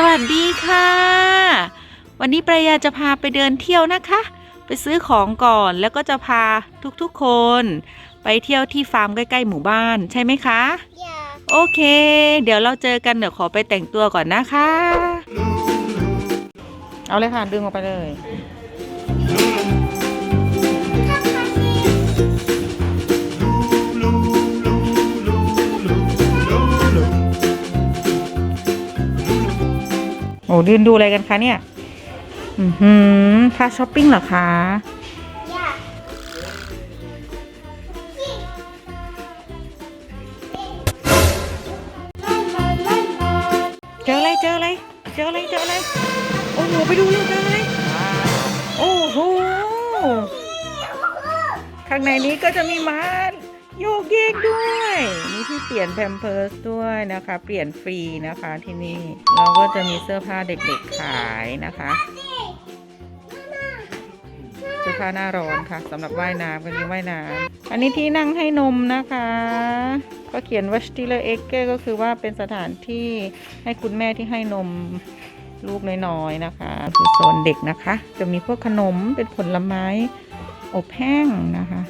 สวัสดีค่ะ วันนี้ประยาจะพาไปเดินเที่ยวนะคะ ไปซื้อของก่อนแล้วก็จะพาทุกๆคน ไปเที่ยวที่ฟาร์มใกล้ๆหมู่บ้านใช่ไหมคะอย่าโอเค เดี๋ยวเราเจอกันเดี๋ยวขอไปแต่งตัวก่อนนะคะ เอาเลยค่ะดึงออกไปเลย โอ้ดืนดูอะไรกันคะเนี่ย อือหือพาช้อปปิ้งเหรอคะเจออะไรเจออะไรเจออะไรเจออะไร โอ้โห ไปดูเลยเจออะไร โอ้โห ข้างในนี้ก็จะมีไม้ โยกเยกด้วยมีที่เปลี่ยนแพมเพิร์สด้วยนะคะ เปลี่ยนฟรีนะคะที่นี่เราก็จะมีเสื้อผ้าเด็กๆขายนะคะเสื้อผ้าหน้าร้อนค่ะสำหรับว่ายน้ำกันนี้ว่ายน้ำอันนี้ที่นั่งให้นมนะคะ ก็เขียนว่าสติเลเอ็กเกก็คือว่าเป็นสถานที่ให้คุณแม่ที่ให้นมลูกน้อยๆนะคะคือโซนเด็กนะคะ จะมีพวกขนมเป็นผลไม้อบแห้งนะคะ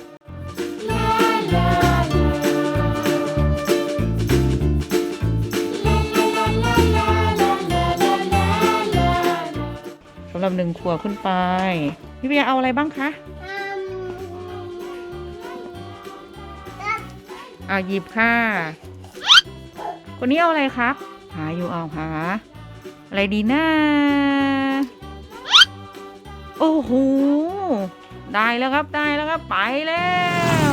ำหรับหนึ่งขวบขึ้นไปพี่เบียร์เอาอะไรบ้างคะอืมอ่าหยิบค่ะ คนนี้เอาอะไรครับ หาอยู่เอาหา อะไรดีนะโอ้โห ได้แล้วครับได้แล้วครับ ไปแล้ว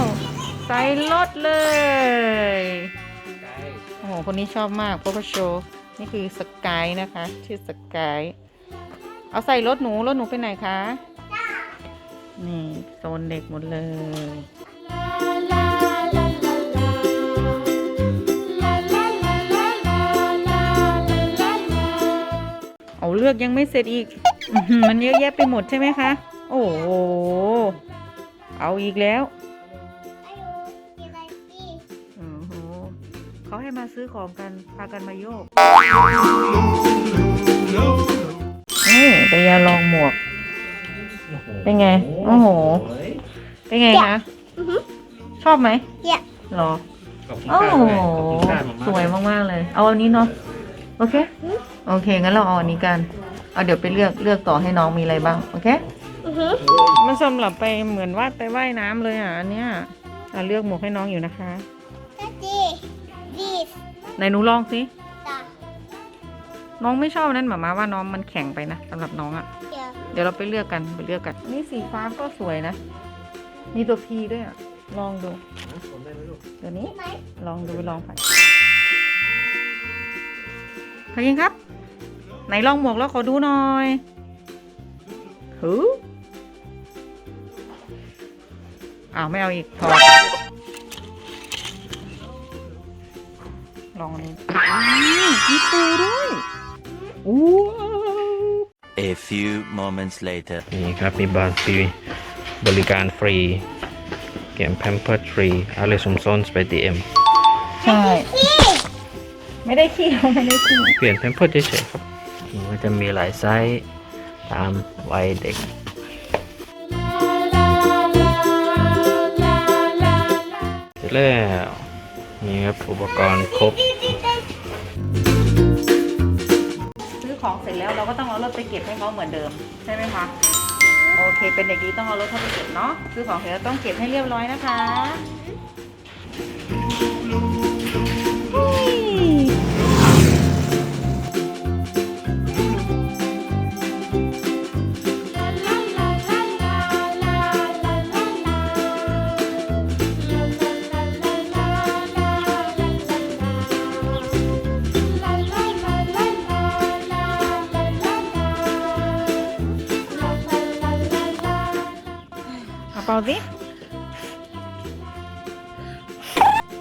ใส่รถเลยโอ้โห คนนี้ชอบมากโปรโชนี่คือสกายนะคะ ชื่อสกาย เอาใส่รถหนู รถหนูไปไหนคะ นี่โซนเด็กหมดเลยเอาเลือกยังไม่เสร็จอีก มันเยอะแยะไปหมดใช่ไหมคะ โอ้โห เอาอีกแล้วเขาให้มาซื้อของกัน พากันมาโยก นี่ไปยาลองหมวก เป็นไง โอ้โห เป็นไงคะชอบไหมอย่าหรอ ขอบคุณโอ้ค่ะโหขอบคุณค่ะสวยมาก ๆ เลย เอาอันนี้เนาะ โอเค โอเค งั้นเราเอาอันนี้กัน เอาเดี๋ยวไปเลือก เลือกต่อให้น้องมีอะไรบ้าง โอเค อือฮึมันสำหรับไปเหมือนว่าไปว่ายน้ำเลยอะอันเนี้ยอะเลือกหมวกให้น้องอยู่นะคะนาทีดีสไหนหนูลองสิตา น้องไม่ชอบนั่นหมามาว่าน้องมันแข็งไปนะสำหรับน้องอะอย่าเดี๋ยวเราไปเลือกกันไปเลือกกัน นี่สีฟ้าก็สวยนะ มีตัวพีด้วยอะ ลองดูเดี๋ยวนี้ไหมลองดูลองผ่านพายิงครับ ไหนลองหมวกแล้วขอดูหน่อยหูอ้าวไม่เอาอีกถอดลองอันนี้อ้าวมีปูด้วยอู้ว้าว A few moments later. นี่ครับ มีบาร์ฟรีบริการฟรี เกมแพมเพิร์ดฟรีอะไรสมซอนสไปดีเอ็มใช่ ไม่ได้ขี้ไม่ได้ขี้เปลี่ยนแพมเพิร์ดเฉยๆครับมันจะมีหลายไซส์ตามวัยเด็กเสร็จแล้วนี่ครับอุปกรณ์ครบซื้อ ของเสร็จแล้วเราก็ต้องเอารถไปเก็บให้เขาเหมือนเดิมใช่ไหมคะโอเค เป็นเด็กดีต้องเอารถเข้าไปเก็บเนาะซื้อของเสร็จแล้วต้องเก็บให้เรียบร้อยนะคะ เอาเป่าสิ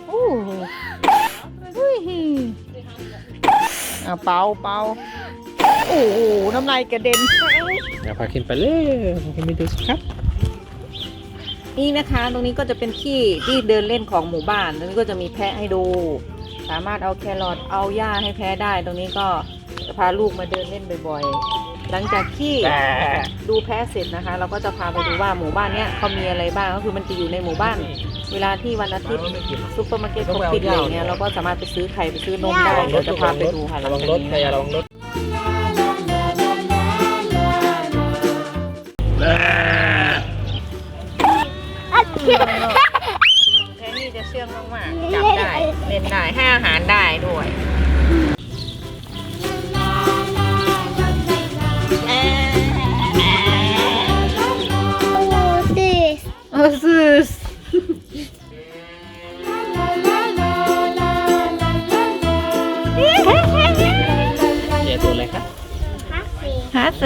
โอ้อุ้ยเอาเป่าเป่าโอ้โหน้ำลายกระเด็นเดี๋ยวพาขึ้นไปเลยพาขึ้นไปดูสิครับ นี่นะคะตรงนี้ก็จะเป็นที่ที่เดินเล่นของหมู่บ้าน ตรงนี้ก็จะมีแพะให้ดู สามารถเอาแครอทเอาหญ้าให้แพะได้ ตรงนี้ก็จะพาลูกมาเดินเล่นบ่อยๆ หลังจากที่ดูแพะเสร็จนะคะ เราก็จะพาไปดูว่าหมู่บ้านเนี้ยเขามีอะไรบ้างก็คือมันจะอยู่ในหมู่บ้าน เวลาที่วันอาทิตย์ซุปเปอร์มาร์เก็ตเขาปิดอะไรเงี้ยเราก็สามารถไปซื้อไข่ไปซื้อนมได้เดี๋ยวจะพาไปดูค่ะหลังจากนี้นะคะระวังรถแค่นี้จะเชื่องมากๆจับได้เล่นได้ให้อาหาร this เออซื้อเดี๋ยวตัวอะไรครับ happy หาเส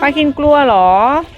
ปาคินกลัวเหรอไม่อยาก